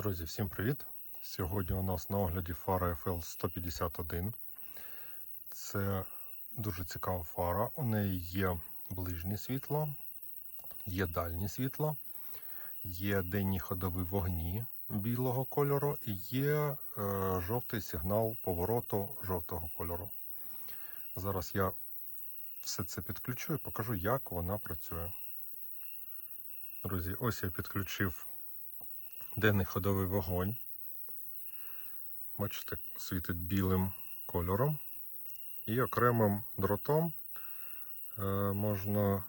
Друзі, всім привіт! Сьогодні у нас на огляді фара FL 151. Це дуже цікава фара. У неї є ближнє світло, є дальнє світло, є денні ходові вогні білого кольору і є е, жовтий сигнал повороту жовтого кольору. Зараз я все це підключу і покажу, як вона працює. Друзі, ось я підключив денний ходовий вогонь. Бачите, світить білим кольором. І окремим дротом е, можна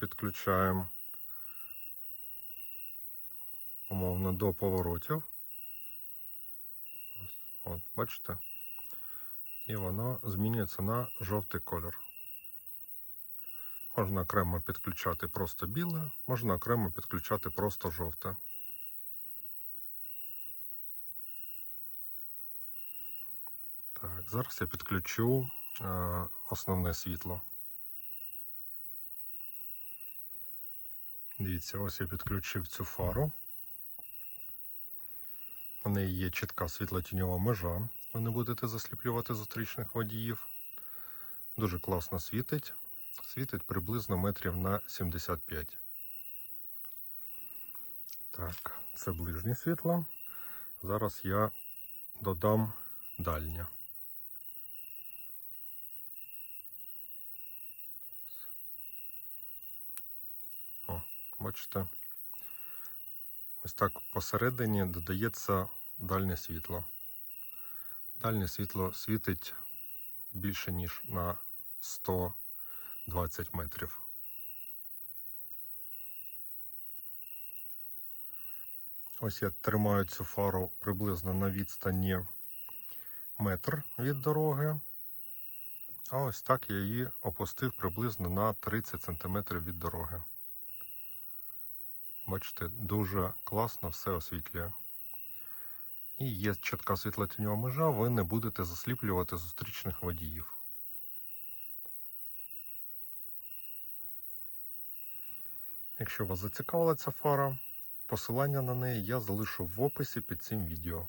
підключаємо умовно до поворотів. От, бачите? І воно змінюється на жовтий кольор. Можна окремо підключати просто біле, можна окремо підключати просто жовте. Так, зараз я підключу е, основне світло. Дивіться, ось я підключив цю фару. У неї є чітка світлотіньова межа. Ви не будете засліплювати зустрічних водіїв. Дуже класно світить. Світить приблизно метрів на 75. Так, це ближнє світло. Зараз я додам дальнє. О, бачите? Ось так посередині додається дальнє світло. Дальнє світло світить більше, ніж на 120 метрів. Ось я тримаю цю фару приблизно на відстані метр від дороги. А ось так я її опустив приблизно на 30 см від дороги. Бачите, дуже класно все освітлює. І є чітка світлотіньова межа, ви не будете засліплювати зустрічних водіїв. Якщо вас зацікавила ця фара, посилання на неї я залишу в описі під цим відео.